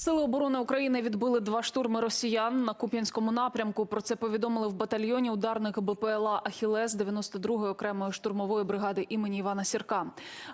Сили оборони України відбили два штурми росіян на Куп'янському напрямку. Про це повідомили в батальйоні ударник БПЛА Ахілес 92-ї окремої штурмової бригади імені Івана Сірка.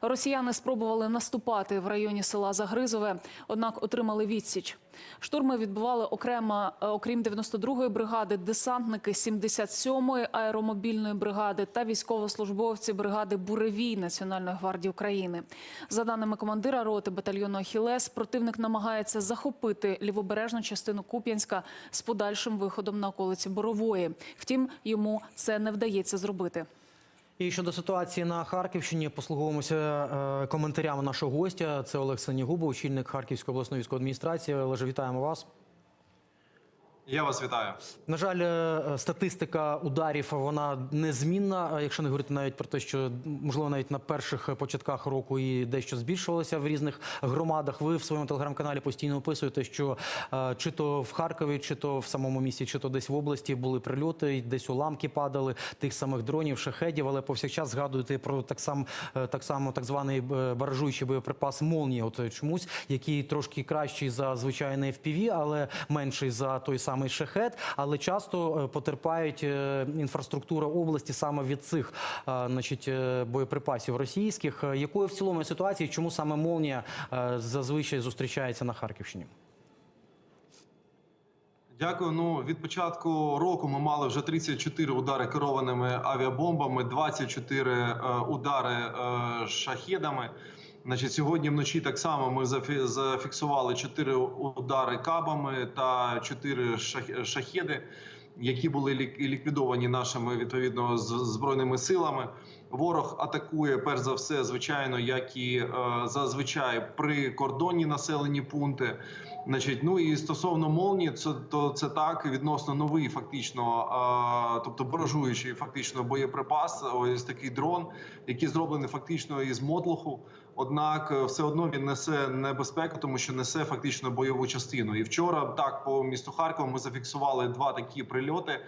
Росіяни спробували наступати в районі села Загризове, однак отримали відсіч. Штурми відбували окремо, е, окрім 92-ї бригади, десантники 77-ї аеромобільної бригади та військовослужбовці бригади Буревій Національної гвардії України. За даними командира роти батальйону Ахілес, противник намагається захопити лівобережну частину Куп'янська з подальшим виходом на околиці Борової. Втім, йому це не вдається зробити. І щодо ситуації на Харківщині, послуговуємося е, коментарями нашого гостя. Це Олег Сенігубов, очільник Харківської обласної військової адміністрації. Олеже, вітаємо вас. Я вас вітаю. На жаль, е, статистика ударів вона незмінна. е, Якщо не говорити навіть про те, що можливо навіть на перших початках року і дещо збільшувалося в різних громадах. Ви в своєму телеграм-каналі постійно описуєте, що е, чи то в Харкові, чи то в самому місті, чи то десь в області були прильоти, десь уламки падали тих самих дронів, шахедів, але повсякчас згадуєте про так сам е, так само так званий е, баражуючий боєприпас молнії. От е, чомусь, який трошки кращий за звичайний FPV, але менший за той самий шахет. Але часто е, потерпають е, інфраструктура області саме від цих е, значить, боєприпасів російських. Якою в цілому є ситуація? Чому саме молнія зазвичай зустрічається на Харківщині? Дякую. Ну від початку року ми мали вже 34 удари керованими авіабомбами, 24 е, удари шахедами. Значить, сьогодні вночі так само ми зафі- зафіксували 4 удари кабами та 4 шах- шахеди, які були лік- ліквідовані нашими відповідно збройними силами. Ворог атакує перш за все, звичайно, як і е, зазвичай прикордонні населені пункти. Значить, ну і стосовно молні, це то це так відносно новий, фактично, а, тобто баражуючий фактично боєприпас. Ось такий дрон, який зроблений фактично із мотлуху. Однак е, все одно він несе небезпеку, тому що несе фактично бойову частину. І вчора так по місту Харкова ми зафіксували два такі прильоти.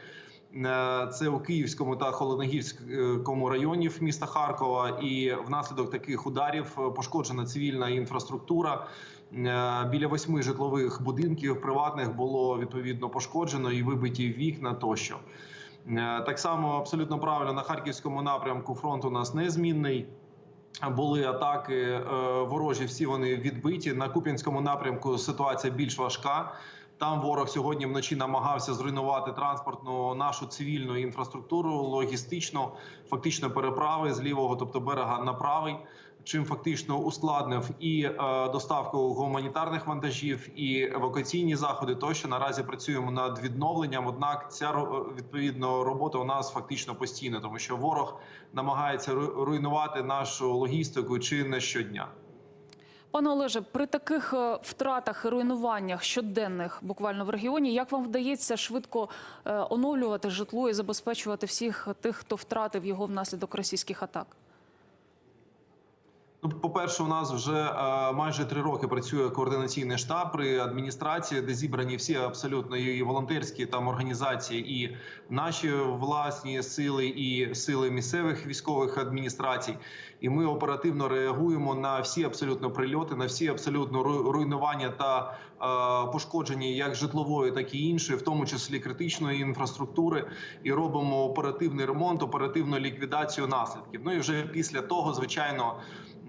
Е, Це у Київському та Холодногірському районів міста Харкова, і внаслідок таких ударів е, пошкоджена цивільна інфраструктура. Е, Біля восьми житлових будинків приватних було відповідно пошкоджено і вибиті вікна тощо. Так само абсолютно правильно на харківському напрямку фронт у нас незмінний. Були атаки ворожі, всі вони відбиті. На Куп'янському напрямку ситуація більш важка. Там ворог сьогодні вночі намагався зруйнувати транспортну нашу цивільну інфраструктуру, логістично, фактично переправи з лівого, тобто берега на правий. Чим фактично ускладнив і е, доставку гуманітарних вантажів, і евакуаційні заходи. Тощо наразі працюємо над відновленням. Однак ця ро- відповідно робота у нас фактично постійна, тому що ворог намагається руйнувати нашу логістику чи не щодня. Пане Олеже, при таких е, втратах і руйнуваннях щоденних буквально в регіоні, як вам вдається швидко е, оновлювати житло і забезпечувати всіх тих, хто втратив його внаслідок російських атак? Ну, по-перше, у нас вже е, майже три роки працює координаційний штаб при адміністрації, де зібрані всі абсолютно і волонтерські там організації, і наші власні сили, і сили місцевих військових адміністрацій. І ми оперативно реагуємо на всі абсолютно прильоти, на всі абсолютно руйнування та е, пошкодження як житлової, так і іншої, в тому числі критичної інфраструктури, і робимо оперативний ремонт, оперативну ліквідацію наслідків. Ну і вже після того, звичайно.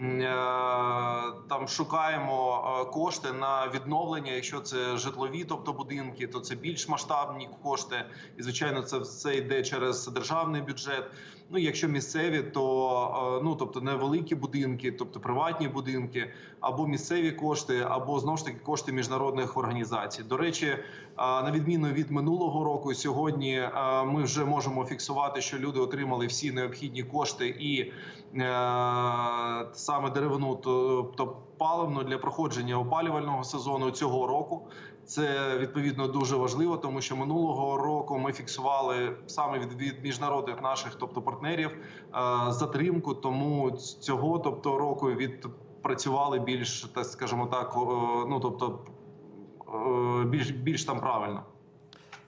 Е, Там шукаємо е, кошти на відновлення. Якщо це житлові, тобто будинки, то це більш масштабні кошти. І звичайно, це все йде через державний бюджет. Ну, якщо місцеві, то е, ну тобто невеликі будинки, тобто приватні будинки, або місцеві кошти, або знову ж таки кошти міжнародних організацій. До речі, на відміну від минулого року, сьогодні ми вже можемо фіксувати, що люди отримали всі необхідні кошти і саме деревину, тобто паливну для проходження опалювального сезону цього року. Це відповідно дуже важливо, тому що минулого року ми фіксували саме від, від міжнародних наших, тобто партнерів, е, затримку. Тому цього, тобто року, відпрацювали більш так, скажімо так, ну тобто е, більш більш там правильно.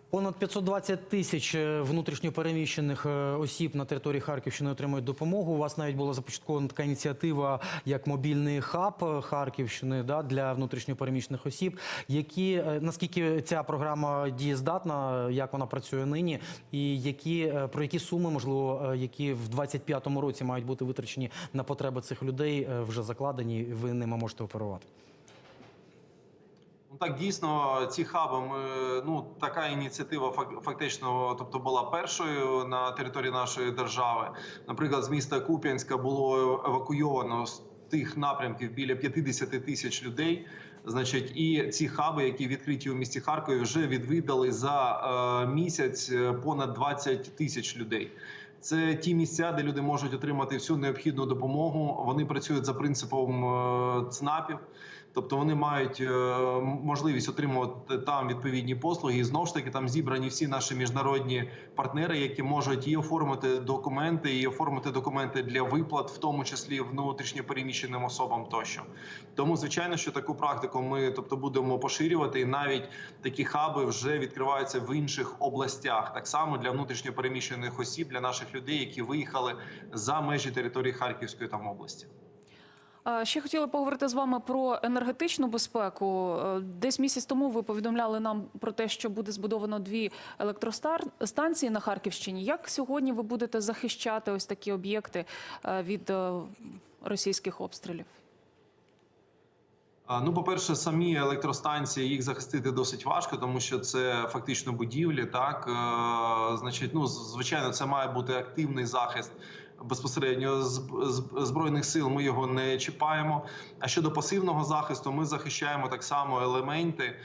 Понад 520 тисяч е, внутрішньопереміщених е, осіб на території Харківщини отримують допомогу. У вас навіть була започаткована така ініціатива, як мобільний хаб е, Харківщини да, для внутрішньопереміщених осіб. Які наскільки ця програма дієздатна, як вона працює нині, і які про які суми, можливо, які в 25-му році мають бути витрачені на потреби цих людей, вже закладені, ви ними можете оперувати? Так дійсно, ці хаби ми ну така ініціатива фак- фактично, тобто була першою на території нашої держави. Наприклад, з міста Куп'янська було евакуйовано з тих напрямків біля 50 тисяч людей. Значить, і ці хаби, які відкриті у місті Харкові, вже відвідали за е, місяць е, понад 20 тисяч людей. Це ті місця, де люди можуть отримати всю необхідну допомогу. Вони працюють за принципом е, ЦНАПів. Тобто вони мають е, можливість отримувати там відповідні послуги, і знову ж таки там зібрані всі наші міжнародні партнери, які можуть і оформити документи, і оформити документи для виплат, в тому числі внутрішньо переміщеним особам тощо. Тому звичайно, що таку практику ми тобто будемо поширювати, і навіть такі хаби вже відкриваються в інших областях, так само для внутрішньо переміщених осіб, для наших людей, які виїхали за межі території Харківської там області. Е, Ще хотіла поговорити з вами про енергетичну безпеку. Е, Десь місяць тому ви повідомляли нам про те, що буде збудовано дві електростанції на Харківщині. Як сьогодні ви будете захищати ось такі об'єкти е, від російських обстрілів? Ну, по-перше, самі електростанції їх захистити досить важко, тому що це фактично будівлі. Так значить, ну звичайно, це має бути активний захист безпосередньо збройних сил. Ми його не чіпаємо. А щодо пасивного захисту, ми захищаємо так само елементи.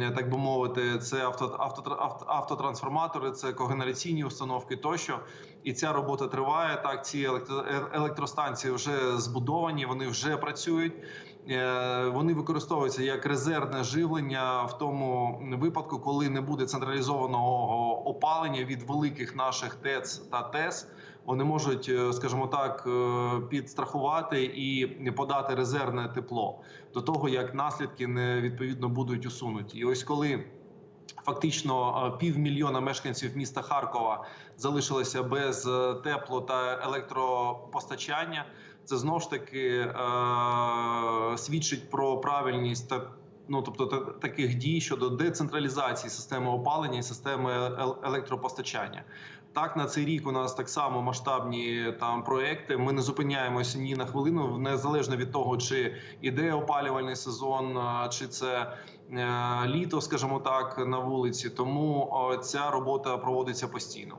е, Так би мовити, це авто, авто, авто, автотрансформатори, це когенераційні установки тощо. І ця робота триває. Так, ці е- електростанції вже збудовані, вони вже працюють. Е, Вони використовуються як резервне живлення в тому випадку, коли не буде централізованого опалення від великих наших ТЕЦ та ТЕС. Вони можуть, е, скажімо так, е, підстрахувати і подати резервне тепло до того, як наслідки не відповідно будуть усунуті. І ось коли. Фактично е, півмільйона мешканців міста Харкова залишилися без тепло та електропостачання. Це знову ж таки е, свідчить про правильність та ну тобто та, таких дій щодо децентралізації системи опалення і системи ел- електропостачання. Так, на цей рік у нас так само масштабні там проекти. Ми не зупиняємося ні на хвилину, незалежно від того, чи іде опалювальний сезон, чи це е, літо, скажімо так, на вулиці. Тому ця робота проводиться постійно.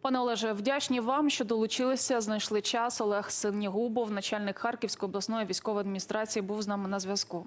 Пане Олеже, вдячні вам, що долучилися, знайшли час. Олег Синягубов, начальник Харківської обласної військової адміністрації, був з нами на зв'язку.